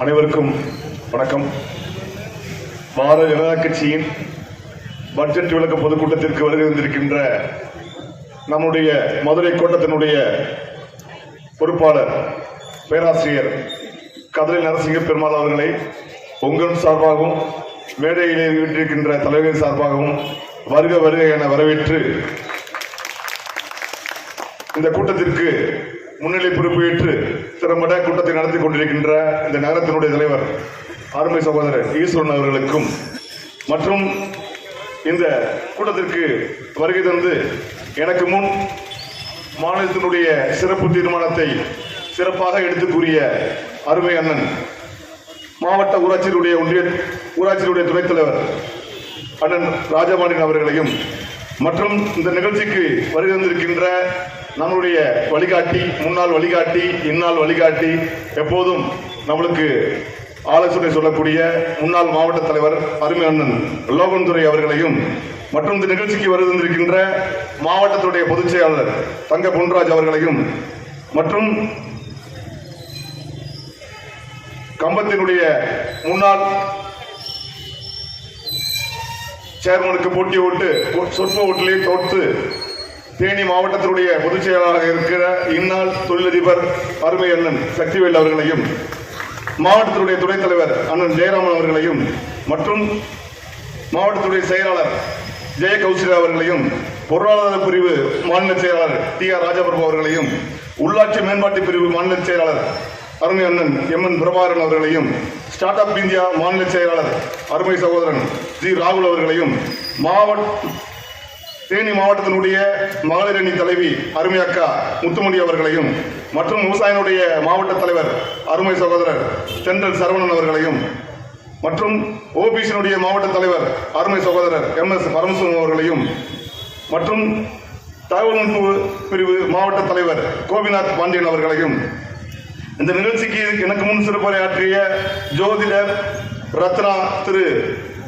அனைவருக்கும் வணக்கம். பாரதிய ஜனதா கட்சியின் பட்ஜெட் விளக்க பொதுக்கூட்டத்திற்கு வருகை வந்திருக்கின்ற நம்முடைய மதுரை கோட்டத்தினுடைய பொறுப்பாளர் பேராசிரியர் கதிரை நரசிங்க பெருமாள் அவர்களை உங்கள் சார்பாகவும் மேடையில் இருக்கின்ற தலைவர்கள் சார்பாகவும் வருக வருக என வரவேற்று இந்த கூட்டத்திற்கு முன்னிலை பொறுப்பு ஏற்று திறம்பட கூட்டத்தை நடத்தி கொண்டிருக்கின்ற இந்த நகரத்தினுடைய தலைவர் அருமை சகோதரர் ஈஸ்வரன் அவர்களுக்கும் மற்றும் இந்த கூட்டத்திற்கு வருகை தந்து எனக்கு முன் மாநிலத்தினுடைய சிறப்பு தீர்மானத்தை சிறப்பாக எடுத்து கூறிய அருமை அண்ணன் மாவட்ட ஊராட்சியினுடைய ஒன்றிய ஊராட்சியினுடைய துணைத் தலைவர் அண்ணன் ராஜபாண்டியன் அவர்களையும் மற்றும் இந்த நிகழ்ச்சிக்கு வருகை வந்திருக்கின்ற நம்மளுடைய வழிகாட்டி முன்னாள் வழிகாட்டி இந்நாள் வழிகாட்டி எப்போதும் நம்மளுக்கு ஆலோசனை சொல்லக்கூடிய முன்னாள் மாவட்ட தலைவர் அருமை அண்ணன் லோகன்துறை அவர்களையும் மற்றும் இந்த நிகழ்ச்சிக்கு வருகை மாவட்டத்துடைய பொதுச் செயலாளர் தங்க பொன்ராஜ் அவர்களையும் மற்றும் கம்பத்தினுடைய முன்னாள் சேர்மனுக்கு போட்டி ஓட்டு சொற்ப ஓட்டிலே தோற்று தேனி மாவட்டத்தினுடைய பொதுச் செயலாளராக இருக்கிற இந்நாள் தொழிலதிபர் அருமை அண்ணன் சக்திவேல் அவர்களையும் மாவட்டத்தினுடைய துணைத் தலைவர் அண்ணன் ஜெயராமன் அவர்களையும் மற்றும் மாவட்டத்துடைய செயலாளர் ஜெய கௌசல்யா அவர்களையும் பொருளாதார பிரிவு மாநில செயலாளர் டி ஆர் ராஜபிரபு அவர்களையும் உள்ளாட்சி மேம்பாட்டு பிரிவு மாநில செயலாளர் அருமை அண்ணன் எம் என் பிரபாகரன் அவர்களையும் ஸ்டார்ட் அப் இந்தியா மாநில செயலாளர் அருமை சகோதரன் ஜி ராகுல் அவர்களையும் மாவட்ட தேனி மாவட்டத்தினுடைய மகளிர் அணி தலைவி அருமை அக்கா முத்துமணி அவர்களையும் மற்றும் விவசாயினுடைய மாவட்ட தலைவர் அருமை சகோதரர் தென்றல் சரவணன் அவர்களையும் மற்றும் ஓபிசியினுடைய மாவட்ட தலைவர் அருமை சகோதரர் எம் எஸ் பரமசிவம் அவர்களையும் மற்றும் தகவல் பிரிவு மாவட்ட தலைவர் கோபிநாத் பாண்டியன் அவர்களையும் இந்த நிகழ்ச்சிக்கு எனக்கு முன் சிறப்புரையாற்றிய ஜோதிடர் ரத்னா திரு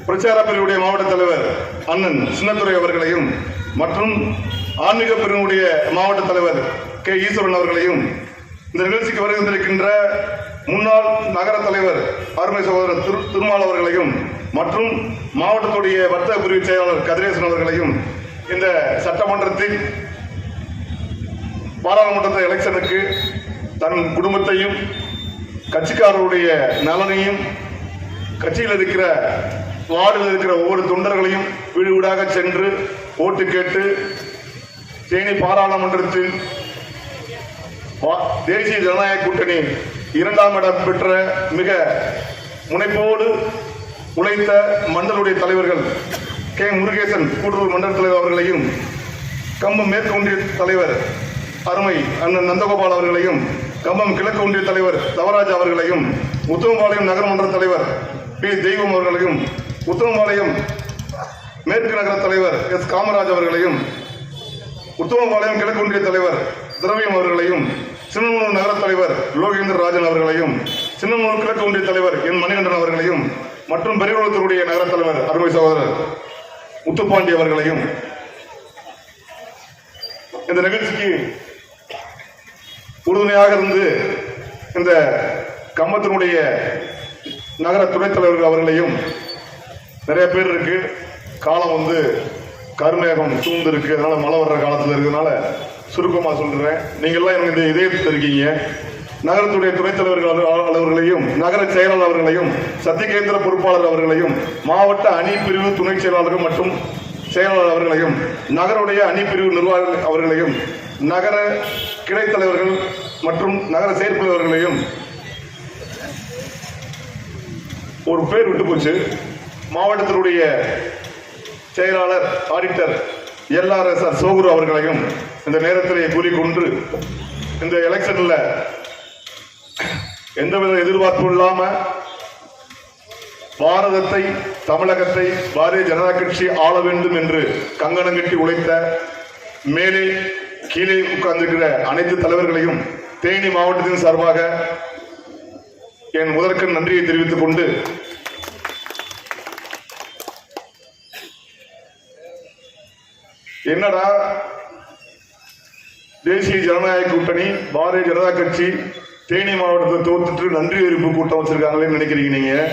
பிரச்சார பிரிவுடைய மாவட்ட தலைவர் அண்ணன் சின்னத்துறை அவர்களையும் மற்றும் ஆன்மீக பிரிவினுடைய மாவட்ட தலைவர் கே ஈஸ்வரன் அவர்களையும் இந்த நிகழ்ச்சிக்கு வருகின்றிருக்கின்ற முன்னாள் நகர தலைவர் அருமை சகோதரர் திரு திருமால் அவர்களையும் மற்றும் மாவட்டத்துடைய வர்த்தக பிரிவு செயலாளர் கதிரேசன் அவர்களையும் இந்த சட்டமன்றத்தில் பாராளுமன்ற எலெக்ஷனுக்கு தன் குடும்பத்தையும் கட்சிக்காரருடைய நலனையும் கட்சியில் இருக்கிற வார்டில் இருக்கிற ஒவ்வொரு தொண்டர்களையும் வீடு வீடாக சென்று ஓட்டு கேட்டு தேனி பாராளுமன்றத்தில் வா- தேசிய ஜனநாயக கூட்டணி இரண்டாம் இடம் பெற்ற மிக முனைப்போடு உழைத்த மண்டலுடைய தலைவர்கள் கே. முருகேசன் கூட்டுறவு மண்டல தலைவர் அவர்களையும் கம்பம் மேற்கு ஒன்றிய தலைவர் அருமை அண்ணன் நந்தகோபால் அவர்களையும் கம்பம் கிழக்கு ஒன்றிய தலைவர் தவராஜ் அவர்களையும் உத்தமபாளையம் நகரமன்ற தலைவர் பி. தெய்வம் அவர்களையும் உத்தமபாளையம் மேற்கு நகர தலைவர் எஸ். காமராஜ் அவர்களையும் உத்தமபாளையம் கிழக்கு ஒன்றிய தலைவர் திரவியம் அவர்களையும் சின்னமனூர் நகர தலைவர் லோகேந்திர ராஜன் அவர்களையும் சின்னமனூர் கிழக்கு ஒன்றிய தலைவர் என். மணிகண்டன் அவர்களையும் மற்றும் பெரியகுளத்தினுடைய நகர தலைவர் அருமை சகோதரர் முத்துப்பாண்டி அவர்களையும் இந்த நிகழ்ச்சிக்கு உறுதுணையாக இருந்து இந்த கம்பத்தினுடைய நகர துணைத் தலைவர்கள் அவர்களையும் நிறைய பேர் இருக்கு. காலம் வந்து கருமேகம் சூழ்ந்து இருக்கு அதனால மழை வர்ற காலத்துல இருக்கிறதுனால சுருக்கமா சொல்றேன். நீங்க எல்லாம் எனக்கு இந்த இதயத்தில் இருக்கீங்க நகரத்துடைய துணைத் தலைவர்கள் அவர்களையும் நகர செயலாளர் அவர்களையும் சத்தியகேந்திர பொறுப்பாளர் அவர்களையும் மாவட்ட அணி பிரிவு துணை செயலாளர்கள் மற்றும் செயலாளர் அவர்களையும் நகருடைய அணி பிரிவு அவர்களையும் நகர கிளைத் தலைவர்கள் மற்றும் நகர செயற்பொழிவர்களையும் ஒரு பேர் விட்டு போச்சு. மாவட்டத்தினுடைய செயலாளர் ஆடிட்டர் எல்ஆர்எஸ்ஆர் சோகுரு அவர்களையும் இந்த நேரத்திலே கூறிக்கொண்டு இந்த எலெக்ஷன்ல எந்தவித எதிர்பார்ப்பும் இல்லாம பாரதத்தை தமிழகத்தை பாரதிய ஜனதா கட்சி ஆள வேண்டும் என்று கங்கணம் கட்டி உழைத்த மேலே கீழே உட்கார்ந்திருக்கிற அனைத்து தலைவர்களையும் தேனி மாவட்டத்தின் சார்பாக என் முதற்கண் நன்றியை தெரிவித்துக் கொண்டு என்னடா? தேசிய ஜனநாயக கூட்டணி பாரதிய ஜனதா கட்சி தேனி மாவட்டத்தை தோத்துட்டு நன்றி அறிவிப்பு கூட்டம் வச்சிருக்காங்களேன்னு நினைக்கிறீங்க நீங்க.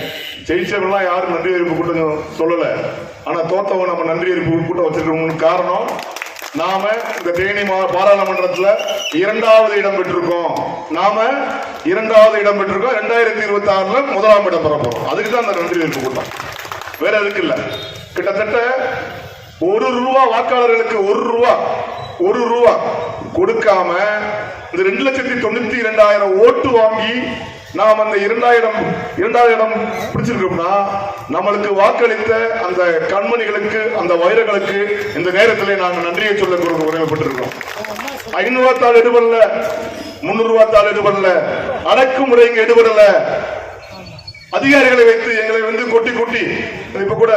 ஜெயிச்சவங்கலாம் யாரும் நன்றி அறிவிப்பு கூட்டம் சொல்லல. ஆனா தோத்தவங்க நம்ம நன்றி அறிவிப்பு கூட்டம் வச்சிருக்கோம்னு காரணம் நாம இந்த தேனி பாராளுமன்றத்துல இரண்டாவது இடம் பெற்றிருக்கோம். நாம இரண்டாவது இடம் பெற்றிருக்கோம். ரெண்டாயிரத்தி இருபத்தி ஆறுல முதலாம் இடம் பெற போறோம். அதுக்கு தான் அந்த நன்றி அறிவிப்பு கூட்டம். வேற எதுக்கு இல்ல? கிட்டத்தட்ட ஒரு ரூபா வாக்காளர்களுக்கு ஒரு ரூபா ஒரு ரூபா கொடுக்காம இந்த ரெண்டு லட்சத்தி தொண்ணூத்தி இரண்டாயிரம் ஓட்டு வாங்கி நாம் அந்த இரண்டாயிரம் இரண்டாயிரம் பிடிச்சிருக்கோம்னா நம்மளுக்கு வாக்களித்த அந்த கண்மணிகளுக்கு அந்த வைரங்களுக்கு இந்த நேரத்திலே நாங்கள் நன்றியை சொல்ல உரிமைப்பட்டிருக்கோம் ஐநூறு ரூபாத்தாள் எடுபடல முன்னூறு ரூபாத்தாள் எடுபடல அடக்குமுறை இங்க எடுபடல அதிகாரிகளை வைத்து எங்களை வந்து கொட்டி கொட்டி இப்ப கூட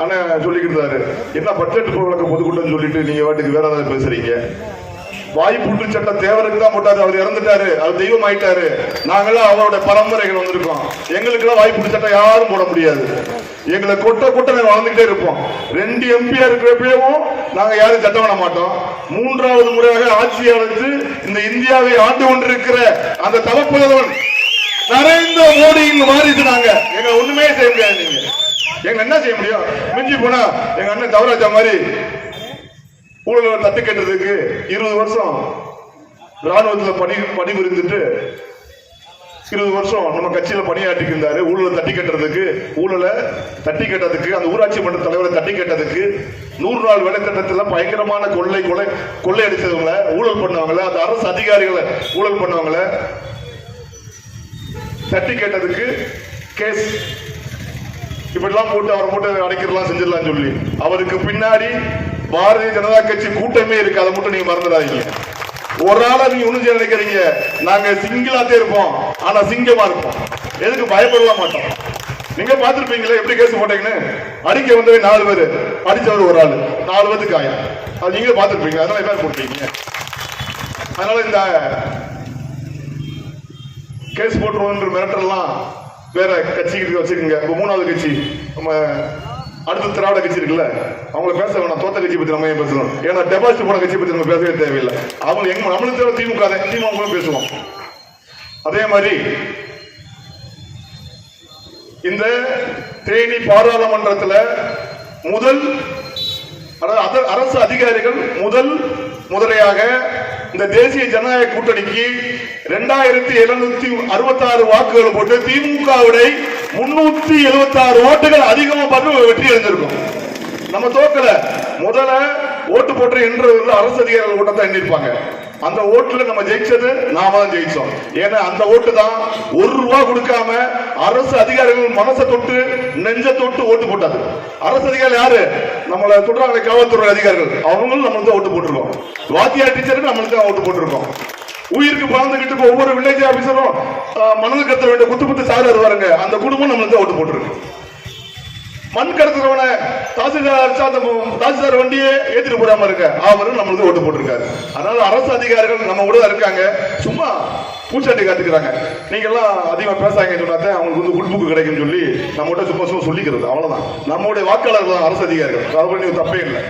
அண்ணன் சொல்லிக்கிட்டு இருந்தாரு என்ன பட்ஜெட் வழக்க பொதுக்கூட்டம் சொல்லிட்டு நீங்க வாட்டுக்கு வேற ஏதாவது பேசுறீங்க? வாய்ப்புட்டு சட்ட தேவருக்கு தான் போட்டாரு அவர் இறந்துட்டாரு அவர் தெய்வம் ஆயிட்டாரு. நாங்களாம் அவரோட பரம்பரைகள் வந்திருக்கோம். எங்களுக்கெல்லாம் வாய்ப்புட்டு சட்டம் யாரும் போட முடியாது. எங்களை கொட்ட கொட்ட நாங்க வளர்ந்துகிட்டே இருப்போம். ரெண்டு எம்பியா இருக்கிறப்பவும் நாங்க யாரும் சட்டம் பண்ண மாட்டோம். மூன்றாவது முறையாக ஆட்சியை அழைத்து இந்த இந்தியாவை ஆண்டு கொண்டிருக்கிற அந்த தவப்புதவன் நரேந்திர மோடியின் வாரிசு நாங்க எங்க ஒண்ணுமே செய்ய முடியாது நீங்க. எங்க என்ன செய்ய முடியும்? மிஞ்சி போனா எங்க அண்ணன் தவராஜா மாதிரி ஊழல் தட்டு கட்டுறதுக்கு இருபது வருஷம் ராணுவத்துல பணி பணிபுரிந்துட்டு இருபது வருஷம் நம்ம கட்சியில பணியாற்றிட்டு இருந்தாரு. ஊழலை தட்டி கட்டுறதுக்கு ஊழலை தட்டி கட்டதுக்கு அந்த ஊராட்சி மன்ற தலைவரை தட்டி கட்டதுக்கு நூறு நாள் வேலை திட்டத்துல பயங்கரமான கொள்ளை கொலை கொள்ளை அடித்தவங்களை ஊழல் பண்ணவங்கள அந்த அரசு அதிகாரிகளை ஊழல் பண்ணவங்கள தட்டி கேட்டதுக்கு கேஸ் இப்படிலாம் போட்டு அவரை மூட்டை அடைக்கிறலாம் செஞ்சிடலாம் சொல்லி. அவருக்கு பின்னாடி பாரதிய ஜனதா கட்சி கூட்டமே இருக்கு. அதை மட்டும் நீங்க மறந்துடாதீங்க. ஒரு ஆளா நீங்க ஒண்ணு செய்ய நினைக்கிறீங்க நாங்க சிங்கிளாத்தே இருப்போம். ஆனா சிங்கமா இருப்போம். எதுக்கு பயப்படலாம் மாட்டோம். நீங்க பாத்துருப்பீங்களா எப்படி கேஸ் போட்டீங்கன்னு? அடிக்க வந்தவே நாலு பேரு. அடிச்சவர் ஒரு ஆளு. நாலு பேருக்கு காயம் அது நீங்களே பாத்துருப்பீங்க அதனால என்ன போட்டீங்க? அதனால இந்த கேஸ் போட்டுருவோம் மிரட்டலாம் வேற கட்சிக்கு வச்சிருக்கீங்க. இப்ப மூணாவது கட்சி நம்ம அடுத்த திராவிட கட்சி இருக்குல்ல அவங்கள பேச வேணாம். தோத்த கட்சி பத்தி நம்ம ஏன் பேசணும்? ஏன்னா டெபாசிட் போன கட்சி பத்தி நம்ம பேசவே தேவையில்லை. அவங்க எங்க நம்மளுக்கு தேவை திமுக திமுக பேசுவோம். அதே மாதிரி இந்த தேனி பாராளுமன்றத்தில் முதல் அதாவது அத- அரசு அதிகாரிகள் முதல் முதலையாக இந்த தேசிய ஜனநாயக கூட்டணிக்கு இரண்டாயிரத்தி எழுநூத்தி அறுபத்தி ஆறு வாக்குகள் போட்டு திமுகவுடைய முன்னூத்தி எழுபத்தி ஆறு ஓட்டுகள் அதிகமா பார்த்து வெற்றி அடைஞ்சிருக்கும். நம்ம தோக்கல. முதல்ல ஓட்டு போட்டு என்று அரசு அதிகாரிகள் ஓட்டத்தை எண்ணிருப்பாங்க அந்த ஓட்டுல நம்ம ஜெயிச்சது நாம தான் ஜெயிச்சோம். ஏன்னா அந்த ஓட்டு தான் ஒரு ரூபா கொடுக்காம அரசு அதிகாரிகள் மனசை தொட்டு நெஞ்ச தொட்டு ஓட்டு போட்டாங்க. அரசு அதிகாரி யாரு? நம்மள சொல்றாங்க காவல்துறை அதிகாரிகள். அவங்களும் நம்மளுக்கு தான் ஓட்டு போட்டிருக்கோம். வாத்தியார் டீச்சருக்கு நம்மளுக்கு தான் ஓட்டு போட்டிருக்கோம். உயிருக்கு பறந்துகிட்டு இருக்க ஒவ்வொரு வில்லேஜ் ஆபீசரும் மணல் கத்த வேண்டிய குத்து குத்து சார் வருவாருங்க. அந்த குடும்பம் நம்மளுக்கு தான் ஓட்டு போட்டிருக்கு. மண் கடத்துறவன தாசில்தார் அந்த தாசில்தார் வண்டியே ஏத்திட்டு போடாம இருக்க. அவரும் நம்மளுக்கு ஓட்டு போட்டிருக்காரு. அதனால அரசு அதிகாரிகள் நம்ம கூட இருக்காங்க. சும்மா பூச்சாட்டி காத்துக்கிறாங்க. நீங்க எல்லாம் அதிகமா பேசாங்க சொன்னாத்தே அவங்களுக்கு வந்து உள்புக்கு கிடைக்கும்னு சொல்லி நம்மகிட்ட சும்மா சும்மா சொல்லிக்கிறது. அவ்வளவுதான். நம்மளுடைய வாக்காளர்கள் தான் அரசு அதிகாரிகள். அதை பண்ணி தப்பே இல்லை.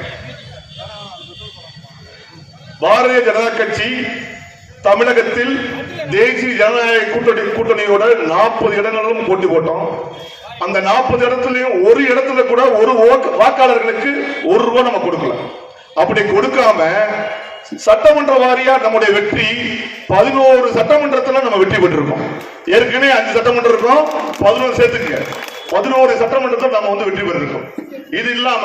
பாரதிய ஜனதா கட்சி தமிழகத்தில் தேசிய ஜனநாயக கூட்டணி கூட்டணியோட நாற்பது இடங்களிலும் போட்டி போட்டோம். அந்த நாற்பது இடத்துலயும் ஒரு இடத்துல கூட ஒரு வாக்காளர்களுக்கு ஒரு ரூபாய் நம்ம கொடுக்கல. அப்படி கொடுக்காம சட்டமன்ற வாரியா நம்முடைய வெற்றி பதினோரு சட்டமன்றத்துல நம்ம வெற்றி பெற்றிருக்கோம். ஏற்கனவே அஞ்சு சட்டமன்றம் இருக்கும் பதினோரு சேர்த்துக்க பதினோரு சட்டமன்றத்தில் நம்ம வந்து வெற்றி பெற்றிருக்கோம். இது இல்லாம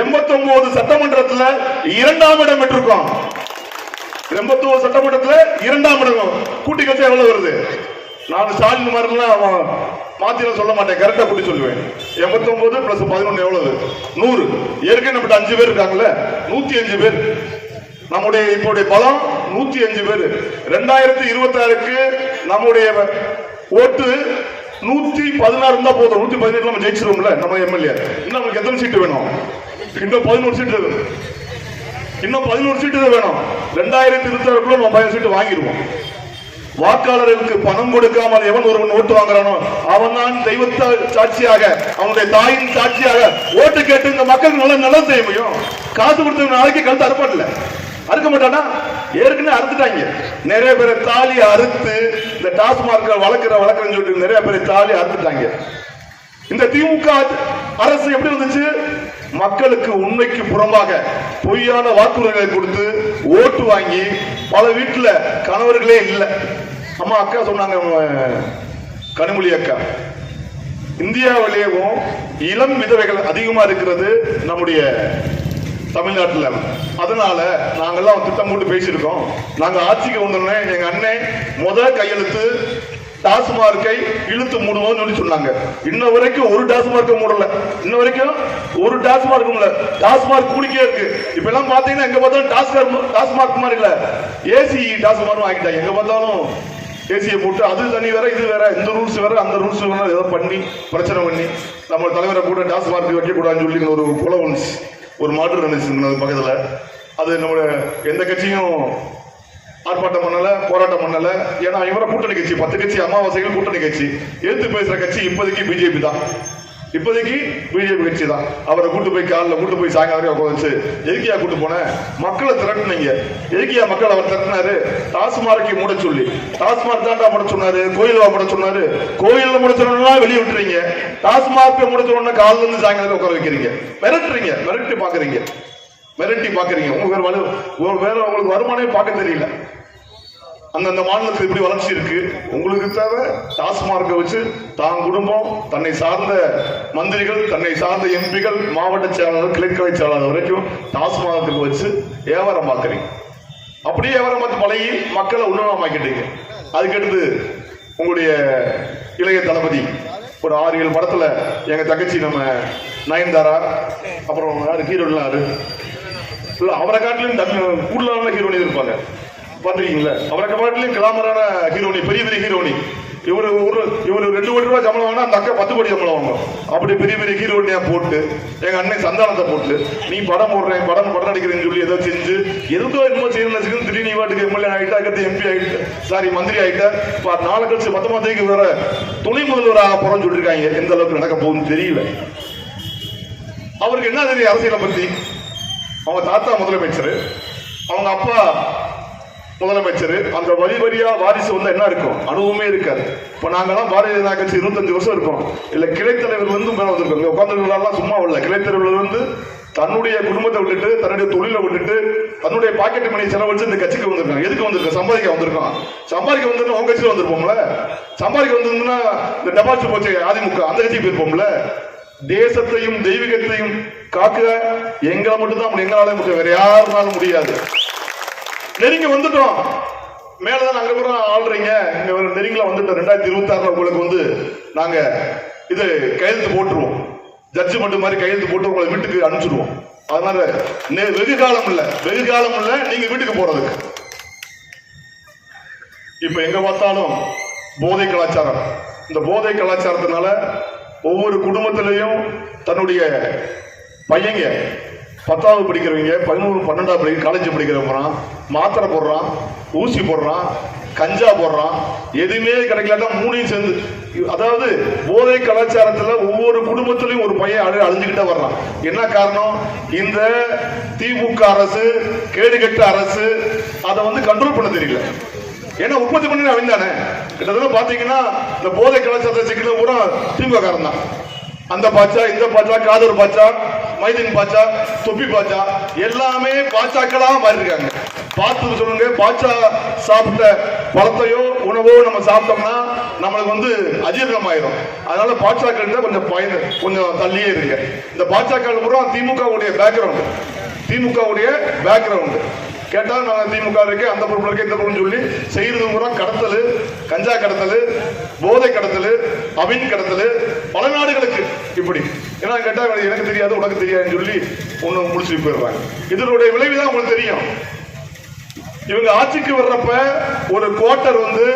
89 சட்டமன்றத்துல இரண்டாம் இடம் பெற்றிருக்கோம். எண்பத்தோரு சட்டமன்றத்துல இரண்டாம் இடம். கூட்டி கட்சி எவ்வளவு வருது? நான் ஸ்டாலின் மாதிரிலாம் அவன் மாத்திரம் சொல்ல மாட்டேன் கரெக்டா கூட்டி சொல்லுவேன். எண்பத்தி ப்ளஸ் பிளஸ் பதினொன்னு எவ்வளவு? நூறு. ஏற்கனவே நம்மகிட்ட அஞ்சு பேர் இருக்காங்கல்ல? நூத்தி அஞ்சு பேர். நம்முடைய இப்போடைய பலம் நூத்தி அஞ்சு பேர். ரெண்டாயிரத்தி இருபத்தி ஆறுக்கு நம்முடைய ஓட்டு நூத்தி பதினாறு இருந்தா போதும். நூத்தி பதினெட்டு நம்ம ஜெயிச்சிருவோம்ல நம்ம எம்எல்ஏ. இன்னும் நமக்கு எத்தனை சீட்டு வேணும்? இன்னும் பதினோரு சீட்டு இன்னும் பதினோரு சீட்டு தான் வேணும். ரெண்டாயிரத்தி இருபத்தி ஆறுக்குள்ள நம்ம பதினோரு சீட்டு வாங்கிடுவோம். வாக்காளர்களுக்கு பணம் கொடுக்காமல் எவன் ஒருவன் ஓட்டு வாங்குறானோ அவன் தான் தெய்வத்த சாட்சியாக அவனுடைய தாயின் சாட்சியாக ஓட்டு கேட்டு இந்த மக்களுக்கு நல்ல நல்லது செய்ய முடியும். காசு கொடுத்த நாளைக்கு கழுத்து அறுப்பாடல அறுக்க மாட்டானா? ஏற்கனவே அறுத்துட்டாங்க. நிறைய பேரை தாலி அறுத்து இந்த டாஸ்மார்க்க வளர்க்குற வளர்க்குறேன்னு சொல்லிட்டு நிறைய பேரை தாலி அறுத்துட்டாங்க. இந்த திமுக அரசு எப்படி இருந்துச்சு? மக்களுக்கு உண்மைக்கு புறம்பாக பொய்யான வாக்குறுதிகளை கொடுத்து ஓட்டு வாங்கி பல வீட்டுல கணவர்களே இல்லை. அம்மா அக்கா சொன்னாங்க கனிமொழி அக்கா. இந்தியாவிலேயும் இளம் விதவைகள் அதிகமா இருக்கிறது நம்முடைய தமிழ்நாட்டில். அதனால நாங்கெல்லாம் திட்டம் போட்டு பேசியிருக்கோம். நாங்க ஆட்சிக்கு வந்தோடனே எங்க அண்ணன் முத கையெழுத்து டாஸ்மார்க்கை இழுத்து மூடுவோம்னு சொல்லி சொன்னாங்க. இன்ன வரைக்கும் ஒரு டாஸ்மார்க்க மூடல. இன்ன வரைக்கும் ஒரு டாஸ்மார்க் இல்ல. டாஸ்மார்க் கூடிக்கே இருக்கு. இப்ப எல்லாம் பாத்தீங்கன்னா எங்க பார்த்தாலும் டாஸ்மார்க் டாஸ்மார்க் மாதிரி இல்ல. ஏசி டாஸ்மார்க் ஆகிட்டாங்க. எங்க பார்த்தாலும் ஏசியை போட்டு அது தனி வேற இது வேற. இந்த ரூல்ஸ் வேற அந்த ரூல்ஸ் வேற ஏதோ பண்ணி பிரச்சனை பண்ணி நம்ம தலைவரை கூட டாஸ் பார்ட்டி வைக்கக்கூடாதுன்னு சொல்லி ஒரு புலவன்ஸ் ஒரு மாற்று நினைச்சிருந்தது பக்கத்தில். அது நம்ம எந்த கட்சியும் ஆர்ப்பாட்டம் பண்ணல போராட்டம் பண்ணல. ஏன்னா இவரை கூட்டணி கட்சி பத்து கட்சி அமாவாசைகள் கூட்டணி கட்சி. எதிர்த்து பேசுற கட்சி இப்போதைக்கு பிஜேபி தான். இப்போதைக்கு பிஜேபி கட்சி தான் அவரை கூட்டு போய் காலில் கூட்டு போய் சாயங்காலம் வரைக்கும் வச்சு எதுக்கியா கூட்டு போனேன் மக்களை திரட்டினீங்க. எதுக்கியா மக்கள் அவர் திரட்டினாரு? டாஸ்மார்க்கை மூட சொல்லி. டாஸ்மார்க் தாண்டா மூட சொன்னாரு? கோயில மூட சொன்னாரு? கோயிலில் மூட சொன்னா வெளியே விட்டுறீங்க. டாஸ்மார்க்கை மூட சொன்னா காலில் இருந்து சாயங்காலம் உட்கார வைக்கிறீங்க. மிரட்டுறீங்க. மிரட்டி பாக்குறீங்க. மிரட்டி பாக்குறீங்க. உங்க வேற வேற உங்களுக்கு வருமானமே பார்க்க தெரியல. அந்தந்த மாநிலத்தில் இப்படி வளர்ச்சி இருக்கு. உங்களுக்கு தேவை டாஸ்மார்க்கை வச்சு தான் குடும்பம் தன்னை சார்ந்த மந்திரிகள் தன்னை சார்ந்த எம்பிகள் மாவட்ட செயலாளர் கிளைக்கலை செயலாளர் வரைக்கும் டாஸ்மார்க்கு வச்சு வியாபாரம் பார்க்குறீங்க. அப்படியே வியாபாரம் பார்த்து பழகி மக்களை உன்னதமாக்கிட்டீங்க. அதுக்கடுத்து உங்களுடைய இளைய தளபதி ஒரு ஆறு ஏழு படத்தில் எங்கள் தங்கச்சி நம்ம நயன்தாரா அப்புறம் யாரு ஹீரோலாம் யாரு? இல்லை அவரை காட்டிலும் தம்பி கூடுதலான ஹீரோனி இருப்பாங்க. பாத்துருக்கீங்களா அவரை காட்டிலும் கிளாமரான ஹீரோனி பெரிய பெரிய ஹீரோனி. இவரு ஒரு இவரு ரெண்டு கோடி ரூபாய் சம்பளம் வாங்கினா அந்த அக்கா பத்து கோடி சம்பளம் வாங்கும் அப்படி பெரிய பெரிய ஹீரோனியா போட்டு எங்க அண்ணன் சந்தானத்தை போட்டு நீ படம் போடுறேன் படம் படம் நடிக்கிறேன்னு சொல்லி ஏதோ செஞ்சு எதுக்கோ என்னமோ செய்யணும்னு வச்சுக்கணும் திடீர்னு நீ வாட்டுக்கு எம்எல்ஏ ஆகிட்டா அடுத்து எம்பி ஆகிட்டு சாரி மந்திரி ஆகிட்டா இப்போ நாலு கழிச்சு பத்தொன்பது தேதிக்கு வேற துணை முதல்வர் ஆக போறோம்னு சொல்லியிருக்காங்க எந்த அளவுக்கு நடக்க போகுதுன்னு தெரியல. அவருக்கு என்ன தெரியும் அரசியலை பத்தி? அவங்க தாத்தா முதலமைச்சர் அவங்க அப்பா முதலமைச்சர் அந்த வரி வரியா வாரிசு வந்து என்ன இருக்கும்? அனுபவமே இருக்காது. இப்போ நாங்கெல்லாம் பாரதிய ஜனதா கட்சி இருபத்தஞ்சு வருஷம் இருக்கோம் இல்ல கிளைத்தலைவர்ல இருந்து மேல வந்திருக்கோம் இங்க உட்காந்துருக்கலாம் சும்மா வரல. கிளைத்தலைவர்ல இருந்து தன்னுடைய குடும்பத்தை விட்டுட்டு தன்னுடைய தொழிலை விட்டுட்டு தன்னுடைய பாக்கெட் மணி செலவழிச்சு இந்த கட்சிக்கு வந்திருக்காங்க. எதுக்கு வந்திருக்கோம் சம்பாதிக்க வந்திருக்கோம். சம்பாதிக்க வந்திருந்தா உங்க கட்சியில் வந்திருப்போம்ல? சம்பாதிக்க வந்திருந்தா இந்த டெபாசிட் போச்சு அதிமுக அந்த கட்சிக்கு போயிருப்போம்ல? தேசத்தையும் தெய்வீகத்தையும் காக்க எங்களை மட்டும்தான் எங்களால முடியும். வேற யாருனாலும் முடியாது. நெருங்கி வந்துட்டோம். மேலதான் நாங்க கூட ஆள்றீங்க. இங்க ஒரு நெருங்கில வந்துட்டோம். ரெண்டாயிரத்தி இருபத்தி ஆறுல உங்களுக்கு வந்து நாங்க இது கையெழுத்து போட்டுருவோம். ஜட்ஜ்மெண்ட் மாதிரி கையெழுத்து போட்டு உங்களை வீட்டுக்கு அனுப்பிச்சிடுவோம். அதனால வெகு காலம் இல்ல. வெகு காலம் இல்ல நீங்க வீட்டுக்கு போறதுக்கு. இப்ப எங்க பார்த்தாலும் போதை கலாச்சாரம். இந்த போதை கலாச்சாரத்தினால ஒவ்வொரு குடும்பத்திலையும் தன்னுடைய பையங்க பத்தாவது படிக்கிறவங்க பதினோரு பன்னெண்டாவது படிக்க காலேஜ் படிக்கிறவங்க மாத்திரை போடுறான் ஊசி போடுறான் கஞ்சா போடுறான் எதுவுமே கிடைக்கலன்னா மூணையும் சேர்ந்து அதாவது போதை கலாச்சாரத்துல ஒவ்வொரு குடும்பத்திலையும் ஒரு பையன் அழி அழிஞ்சுக்கிட்டே வர்றான். என்ன காரணம்? இந்த திமுக அரசு கேடுகெட்ட அரசு அதை வந்து கண்ட்ரோல் பண்ண தெரியல. ஏன்னா உற்பத்தி பண்ணி அவன் தானே. கிட்டத்தட்ட பாத்தீங்கன்னா இந்த போதை கலாச்சாரத்தை சிக்கல பூரா திமுக காரன் தான். அந்த பாச்சா இந்த பாச்சா காதூர் பாச்சா மைதீன் பாச்சா தொப்பி பாச்சா எல்லாமே பாச்சாக்களா மாறி இருக்காங்க பார்த்து சொல்லுங்க பாச்சா சாப்பிட்ட பழத்தையோ உணவோ நம்ம சாப்பிட்டோம்னா நம்மளுக்கு வந்து அஜீரணம் ஆயிரும் அதனால பாச்சாக்கள் கொஞ்சம் பயந்து கொஞ்சம் தள்ளியே இருங்க. இந்த பாச்சாக்கள் பூரா திமுக உடைய பேக்ரவுண்ட் திமுக உடைய பேக்ரவுண்ட் கேட்டால் நாங்கள் திமுக இருக்கு அந்த பொருள் இருக்கு இந்த பொருள் சொல்லி செய்யறது பூரா கடத்தல் கஞ்சா கடத்தல் போதை கடத்தல் அபின் கடத்தல் பல நாடுகளுக்கு இப்படி. ஏன்னா கேட்டால் எனக்கு தெரியாது உனக்கு தெரியாதுன்னு சொல்லி ஒன்று முடிச்சு போயிடுறாங்க. இதனுடைய விளைவு தான் உங்களுக்கு தெரியும். இவங்க ஆட்சிக்கு வர்றப்ப ஒரு குவார்டர் வந்து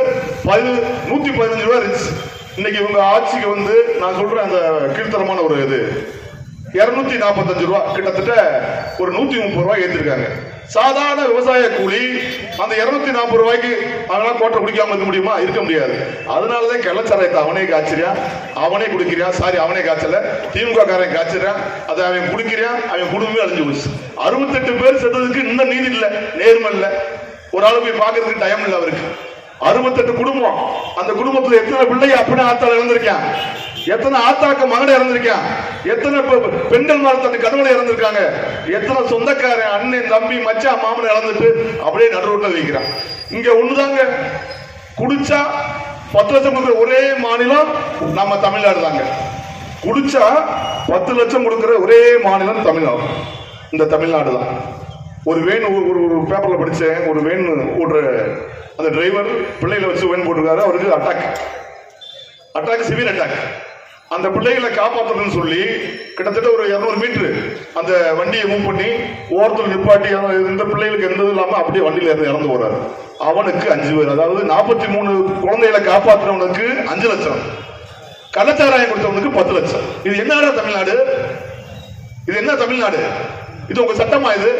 பதி நூத்தி பதினஞ்சு ரூபா இருந்துச்சு இன்னைக்கு இவங்க ஆட்சிக்கு வந்து நான் சொல்றேன் அந்த கீழ்த்தரமான ஒரு இது. இருநூத்தி நாற்பத்தஞ்சு ரூபா. கிட்டத்தட்ட ஒரு நூத்தி முப்பது ரூபா ஏற்றிருக்காங்க சாதாரண விவசாய கூலி அந்த இருநூத்தி நாற்பது ரூபாய்க்கு அவனால கோட்டை குடிக்காம இருக்க முடியுமா? இருக்க முடியாது. அதனாலதான் கள்ளச்சாராயத்தை அவனே காய்ச்சிறான் அவனே குடிக்கிறான் சாரி அவனே காய்ச்சல. திமுக காரன் காய்ச்சிறான் அதை அவன் குடிக்கிறான் அவன் குடும்பமே அழிஞ்சு போச்சு. அறுபத்தெட்டு பேர் செத்ததுக்கு இன்னும் நீதி இல்லை நேர்மை இல்லை. ஒரு ஆளு போய் பார்க்கறதுக்கு டைம் இல்லை அவருக்கு. அறுபத்தெட்டு குடும்பம். அந்த குடும்பத்துல எத்தனை பிள்ளை அப்படின்னு ஆத்தால இழந்திருக்கேன் எத்தனை ஆத்தாக்க மகனை இறந்திருக்கான்? எத்தனை பெண்கள் மேல தன் கணவனை இறந்திருக்காங்க? எத்தனை சொந்தக்காரன் அண்ணன் தம்பி மச்சான் மாமன் இறந்துட்டு அப்படியே நடுரோட்டில் வைக்கிறான். இங்க ஒண்ணுதாங்க. குடிச்சா பத்து லட்சம் கொடுக்குற ஒரே மாநிலம் நம்ம தமிழ்நாடு தாங்க. குடிச்சா பத்து லட்சம் கொடுக்குற ஒரே மாநிலம் தமிழ்நாடு. இந்த தமிழ்நாடு தான். ஒரு வேன் ஒரு ஒரு- ஒரு பேப்பர்ல படித்தேன் ஒரு வேன் ஓடுற அந்த டிரைவர் பிள்ளைகளை வச்சு வேன் போட்டிருக்காரு. அவருக்கு அட்டாக் அட்டாக் சிவியர் அட்டாக் அந்த பிள்ளைகளை காப்பாற்றணும்னு சொல்லி கிட்டத்தட்ட ஒரு இரநூறு மீட்டர் அந்த வண்டியை மூவ் பண்ணி ஓரத்தில் நிப்பாட்டி இந்த பிள்ளைகளுக்கு எந்த இதுவும் இல்லாம அப்படியே வண்டியில இருந்து இறந்து போறாரு. அவனுக்கு அஞ்சு பேர். அதாவது நாற்பத்தி மூணு குழந்தைகளை காப்பாற்றினவனுக்கு அஞ்சு லட்சம். கள்ளச்சாராயம் கொடுத்தவனுக்கு பத்து லட்சம். இது என்னடா தமிழ்நாடு? இது என்ன தமிழ்நாடு? இது உங்க சட்டமா இது?